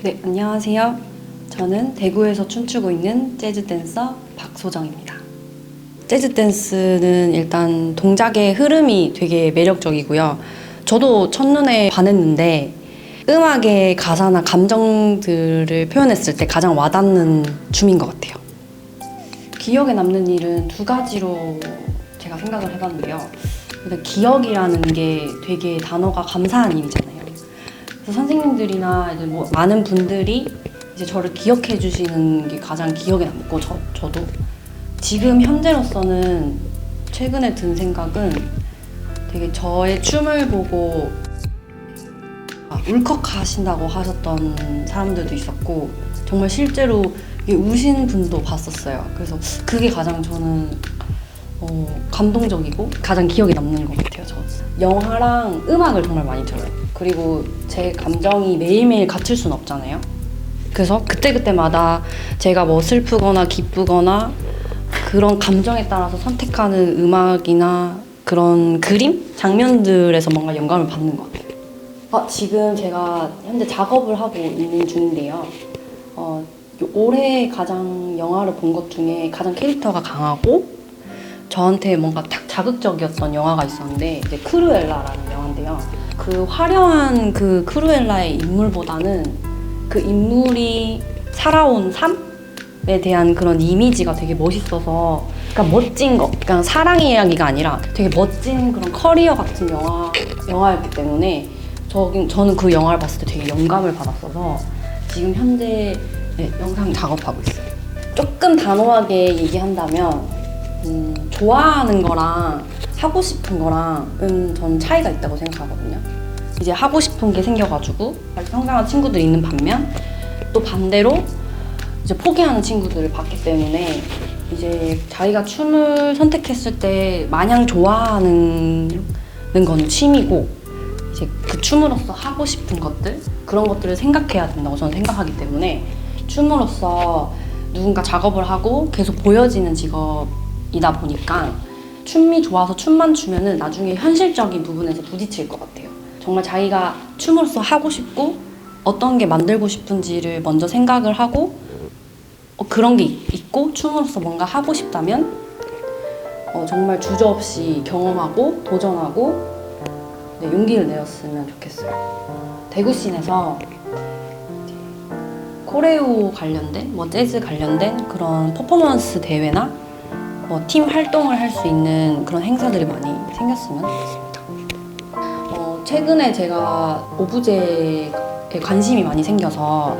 네, 안녕하세요. 저는 대구에서 춤추고 있는 재즈 댄서 박소정입니다. 재즈 댄스는 일단 동작의 흐름이 되게 매력적이고요. 저도 첫눈에 반했는데 음악의 가사나 감정들을 표현했을 때 가장 와닿는 춤인 것 같아요. 기억에 남는 일은 두 가지로 제가 생각을 해봤는데요. 일단 기억이라는 게 되게 단어가 감사한 일이잖아요. 그래서 선생님들이나 이제 뭐 많은 분들이 이제 저를 기억해 주시는 게 가장 기억에 남고 저, 저도 지금 현재로서는 최근에 든 생각은 되게 저의 춤을 보고 아, 울컥하신다고 하셨던 사람들도 있었고 정말 실제로 우신 분도 봤었어요. 그래서 그게 가장 저는 어, 감동적이고 가장 기억에 남는 것 같아요. 저 영화랑 음악을 정말 많이 들어요. 그리고 제 감정이 매일매일 같을 순 없잖아요. 그래서 그때그때마다 제가 뭐 슬프거나 기쁘거나 그런 감정에 따라서 선택하는 음악이나 그런 그림? 장면들에서 뭔가 영감을 받는 것 같아요. 아, 지금 제가 현재 작업을 하고 있는 중인데요. 어, 요- 올해 가장 영화를 본 것 중에 가장 캐릭터가 강하고 저한테 뭔가 딱 자극적이었던 영화가 있었는데 이제 크루엘라라는 영화인데요. 그 화려한 그 크루엘라의 인물보다는 그 인물이 살아온 삶에 대한 그런 이미지가 되게 멋있어서 그러니까 멋진 거, 그러니까 사랑의 이야기가 아니라 되게 멋진 그런 커리어 같은 영화 영화였기 때문에 저, 저는 그 영화를 봤을 때 되게 영감을 받았어서 지금 현재 네, 영상 작업하고 있어요. 조금 단호하게 얘기한다면 음, 좋아하는 거랑 하고 싶은 거랑은 전 차이가 있다고 생각하거든요. 이제 하고 싶은 게 생겨가지고 성장한 친구들이 있는 반면 또 반대로 이제 포기하는 친구들을 봤기 때문에 이제 자기가 춤을 선택했을 때 마냥 좋아하는 건 취미고 이제 그 춤으로서 하고 싶은 것들 그런 것들을 생각해야 된다고 저는 생각하기 때문에 춤으로서 누군가 작업을 하고 계속 보여지는 직업이다 보니까 춤이 좋아서 춤만 추면은 나중에 현실적인 부분에서 부딪힐 것 같아요. 정말 자기가 춤으로서 하고 싶고 어떤 게 만들고 싶은지를 먼저 생각을 하고 어, 그런 게 있- 있고 춤으로서 뭔가 하고 싶다면 어, 정말 주저없이 경험하고 도전하고 네, 용기를 내었으면 좋겠어요. 대구씬에서 코레오 관련된 뭐 재즈 관련된 그런 퍼포먼스 대회나 뭐 팀 활동을 할 수 있는 그런 행사들이 많이 생겼으면 좋겠습니다. 어, 최근에 제가 오브제에 관심이 많이 생겨서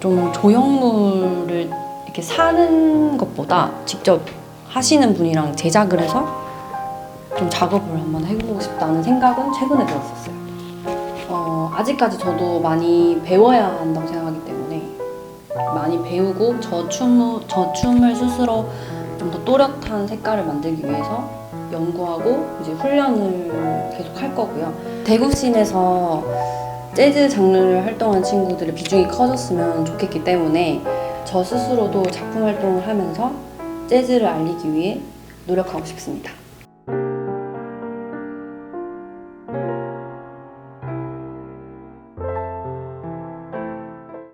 좀 조형물을 이렇게 사는 것보다 직접 하시는 분이랑 제작을 해서 좀 작업을 한번 해보고 싶다는 생각은 최근에 들었었어요. 어, 아직까지 저도 많이 배워야 한다고 생각하기 때문에 많이 배우고 저 춤을, 저 춤을 스스로 좀 더 또렷한 색깔을 만들기 위해서 연구하고 이제 훈련을 계속 할 거고요. 대구씬에서 재즈 장르를 활동한 친구들의 비중이 커졌으면 좋겠기 때문에 저 스스로도 작품 활동을 하면서 재즈를 알리기 위해 노력하고 싶습니다.